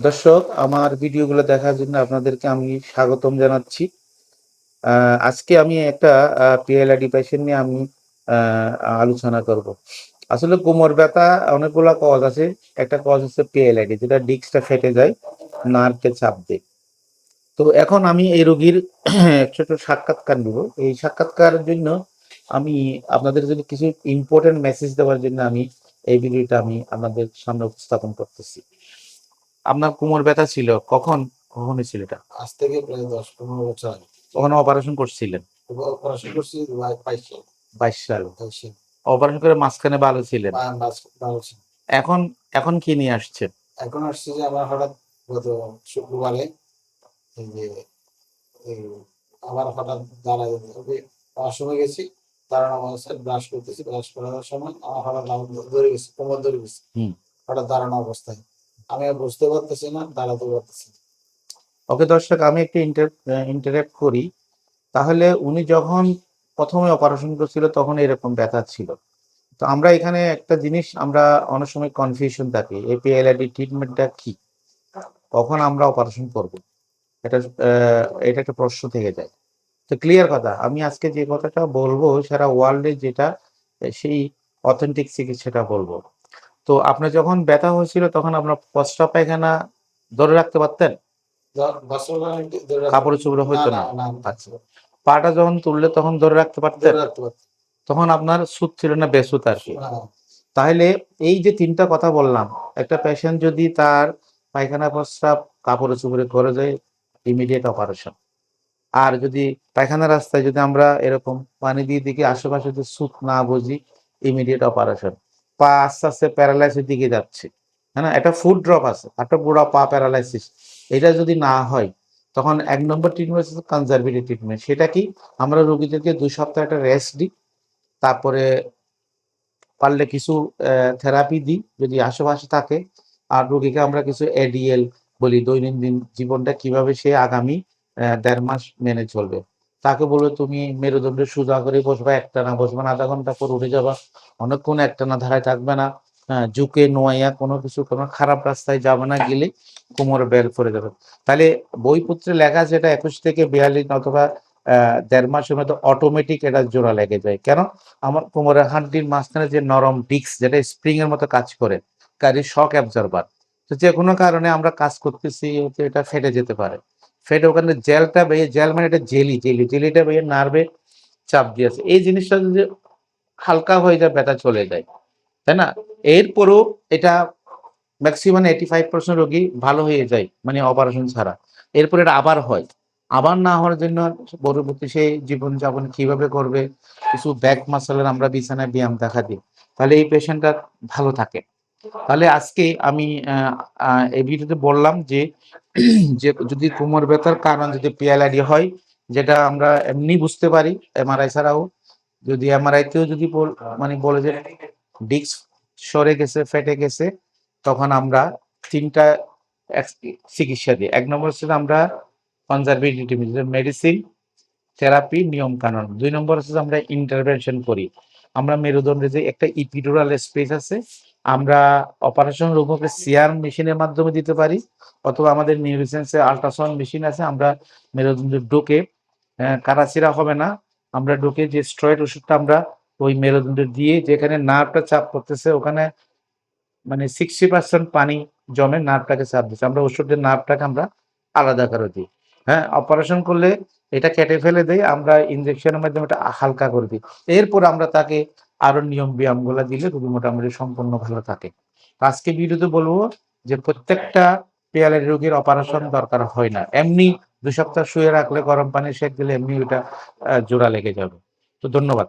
দর্শক, আমার ভিডিওগুলো দেখার জন্য আপনাদেরকে আমি স্বাগতম জানাচ্ছি। আজকে আমি একটা পিএলআইডি পেশেন্ট নিয়ে আমি আলোচনা করব। আসলে কোমর ব্যথা অনেকগুলো কজ আছে। একটা কজ হচ্ছে পিএলআইডি যেটা ডিস্কটা ফেটে যায় নার্ভকে চাপ দেয়। তো এখন আমি এই রোগীর ছোট সাক্ষাৎকার নিব। এই সাক্ষাৎকারের জন্য আমি আপনাদের জন্য কিছু ইম্পর্টেন্ট মেসেজ দেওয়ার জন্য আমি এই ভিডিওটা আমি আপনাদের সামনে উপস্থাপন করতেছি। আপনার কোমর ব্যথা ছিল কখন কখন হয়েছিল এটা? আজ থেকে প্রায় দশ পনেরো বছর আগে। কখন অপারেশন করছিলেন? অপারেশন করছি বাইশ সাল। পাইছি অপারেশন করে মাঝখানে ভালো ছিলেন? ভালো এখন এখন কি নিয়ে আসছেন? এখন আসছে যে আমার হঠাৎ গত শুক্রবারে এই যে আমার হঠাৎ দাঁড়ায় যেতে সময় গেছি দাঁড়ানো অবস্থায় ব্রাশ করতেছি। ব্রাশ করার সময় আমার হঠাৎ ধরে গেছে কোমর ধরে গেছে। হঠাৎ দাঁড়ানো অবস্থায়। আমি আর বুঝতে পারতেছি না, দাঁড়াতে পারতেছি ওকে দর্শক, আমি একটু ইন্টারেক্ট করি। তাহলে উনি যখন প্রথমে অপারেশন করছিল, তখন এরকম ব্যথা ছিল। তো আমরা এখানে একটা জিনিস, আমরা অনেক সময় কনফিউশন থাকি এপিএলআইডি ট্রিটমেন্টটা কি? কখন আমরা অপারেশন করব? এটা এটা একটা প্রশ্ন থেকে যায়। তো ক্লিয়ার কথা, আমি আজকে যে কথাটা বলব সারা ওয়ার্ল্ডে যেটা, সেই অথেন্টিক চিকিৎসাটা বলব। তো আপনার যখন ব্যথা হয়েছিল তখন আপনার প্রস্রাব পায়খানা ধরে রাখতে পারতেন? কাপড় চোপড় হইতো না আচ্ছা। পাটা যখন তুললে তখন ধরে রাখতে পারতেন? তখন আপনার সুদ ছিল না বেসুত আর কি। তাহলে এই যে তিনটা কথা বললাম একটা পেশেন্ট যদি তার পায়খানা প্রস্রাব কাপড়ে চুপড়ে করে যায় ইমিডিয়েট অপারেশন আর যদি পায়খানা রাস্তায় যদি আমরা এরকম পানি দিয়ে দিকে আশেপাশে যদি সুত না বুঝি ইমিডিয়েট অপারেশন পা আস্তে আস্তে প্যারালাইসিস দিকে যাচ্ছে। হ্যাঁ না? একটা ফুড ড্রপ আছে। একটা বুড়া পা প্যারালাইসিস এটা যদি না হয়, তখন এক নম্বর ট্রিটমেন্ট কনজারভেটিভ ট্রিটমেন্ট সেটা কি? আমরা রোগীদেরকে দুই সপ্তাহ একটা রেস্ট দিই, তারপরে পারলে কিছু থেরাপি দিই, যদি আশেপাশে থাকে। আর রোগীকে আমরা কিছু এডিএল বলি। দৈনন্দিন জীবনটা কীভাবে সে আগামী দেড় মাস মেনে চলবে। তাকে বলবে তুমি মেরুদণ্ডে সোজা করে বসবা একটা না বসবা না আধা ঘণ্টা পর উঠে যাবা। অনেকক্ষণ একটা না ধারায় থাকবে না। হ্যাঁ, ঝুঁকে নোয়াইয়া কোনো কিছু কোনো খারাপ রাস্তায় যাবে না গেলে কোমরে বের করে যাবে তাহলে বইপত্রে লেখা আছে এটা একুশ থেকে বিয়াল্লিশ অথবা দেড় মাসের মধ্যে অটোমেটিক এটা জোড়া লেগে যায়। কেন? আমার কোমরের হাড্ডির মাঝখানে যে নরম ডিস্ক যেটা স্প্রিং এর মতো কাজ করে কারি শক অ্যাবজর্বার তো যে কোনো কারণে আমরা কাজ করতেছি এটা ফেটে যেতে পারে। ফেটে ওখানে জেলটা বেয়ে, জেল মানে এটা জেলি জেলি, জেলিটা বেয়ে নার্ভে চাপ দিয়েছে এই জিনিসটা যদি হালকা হয়ে যায়, ব্যথা চলে যায়, তাই না? এরপরও এটা ম্যাক্সিমাম এইটি ফাইভ পার্সেন্ট রোগী ভালো হয়ে যায় মানে অপারেশন ছাড়া। এরপর এটা আবার হয়। আবার না হওয়ার জন্য পরবর্তী সেই জীবনযাপন কীভাবে করবে, কিছু ব্যাক মাসালের আমরা বিছানায় ব্যায়াম দেখা দিই। তাহলে এই পেশেন্টটা ভালো থাকে। তাহলে আজকে আমি এই ভিডিওতে বললাম যে যে যদি কোমর ব্যথার কারণ যদি পিএলআইডি হয়, যেটা আমরা এমনি বুঝতে পারি এমআরআই ছাড়াও, যদি এমআরআই তেও যদি মানে বলে যে ডিস্ক সরে গেছে, ফেটে গেছে, তখন আমরা তিনটা চিকিৎসা দিই। এক নম্বর হচ্ছে আমরা কনজারভেটিভ মেডিসিন থেরাপি নিয়ম কানুন দুই নম্বর হচ্ছে আমরা ইন্টারভেনশন করি। আমরা মেরুদণ্ডে যে একটা ইপিডুরাল স্পেস আছে আমরা অপারেশন রোগকে সিআর মেশিনের মাধ্যমে দিতে পারি, অথবা আমাদের নিউরোসেন্সে আল্ট্রাসাউন্ড মেশিন আছে, আমরা মেরুদণ্ডের ডোকে কাটাচিরা হবে না, আমরা ডোকে যে স্ট্রয়েড ওষুধটা আমরা ওই মেরুদণ্ডে দিয়ে, যেখানে নার্ভটা চাপ করতেছে, ওখানে মানে সিক্সটি পার্সেন্ট পানি জমে নার্ভটাকে চাপ দিচ্ছে, আমরা ওষুধের নার্ভটাকে আমরা আলাদা করে দিই হ্যাঁ অপারেশন করলে এটা কেটে ফেলে দেয় আমরা ইনজেকশনের মাধ্যমে এটা হালকা করে দিই, এরপর আমরা তাকে আরও নিয়ম ব্যায়ামগুলো দিলে রোগী মোটামুটি সম্পূর্ণ ভালো থাকে। আজকে ভিডিওতে বলব যে প্রত্যেকটা পেয়ালের রোগীর অপারেশন দরকার হয় না। এমনি দু সপ্তাহ শুয়ে রাখলে গরম পানি সেক দিলে এমনি ওটা জোড়া লেগে যাবে। তো ধন্যবাদ।